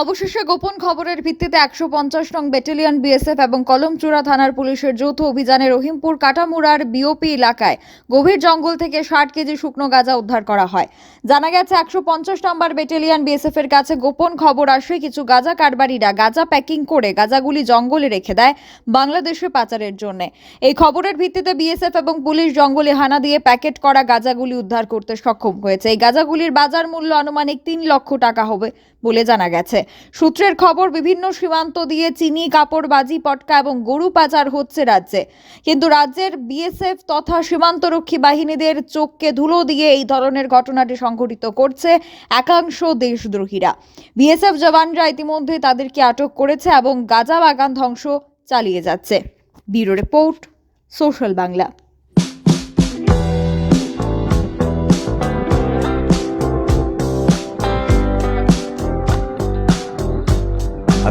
অবশেষে গোপন খবরের ভিত্তিতে একশো পঞ্চাশ নং ব্যাটালিয়ন বিএসএফ এবং কলমচূড়া থানার পুলিশের যৌথ অভিযানে রহিমপুর কাটামুড়ার বিওপি এলাকায় গভীর জঙ্গল থেকে ষাট কেজি শুকনো গাঁজা উদ্ধার করা হয়। জানা গেছে, একশো পঞ্চাশ নম্বর ব্যাটালিয়ন বিএসএফ এর কাছে গোপন খবর আসে কিছু গাঁজা কারবারিরা গাঁজা প্যাকিং করে গাঁজাগুলি জঙ্গলে রেখে দেয় বাংলাদেশে পাচারের জন্য। এই খবরের ভিত্তিতে বিএসএফ এবং পুলিশ জঙ্গলে হানা দিয়ে প্যাকেট করা গাঁজাগুলি উদ্ধার করতে সক্ষম হয়েছে। এই গাঁজাগুলির বাজার মূল্য আনুমানিক তিন লক্ষ টাকা হবে বলে জানা গেছে। সূত্রের খবর, বিভিন্ন সীমান্ত দিয়ে চিনি, কাপড়, বাজি, পটকা এবং গরু পাচার হচ্ছে রাজ্যে। কিন্তু রাজ্যের বিএসএফ তথা সীমান্তরক্ষী বাহিনীদের চোখকে ধুলো দিয়ে এই ধরনের ঘটনাটি সংঘটিত করছে একাংশ দেশদ্রোহীরা। বিএসএফ জওয়ানরা ইতিমধ্যে তাদেরকে আটক করেছে এবং গাজা বাগান ধ্বংস চালিয়ে যাচ্ছে। Bureau report, Social Bangla.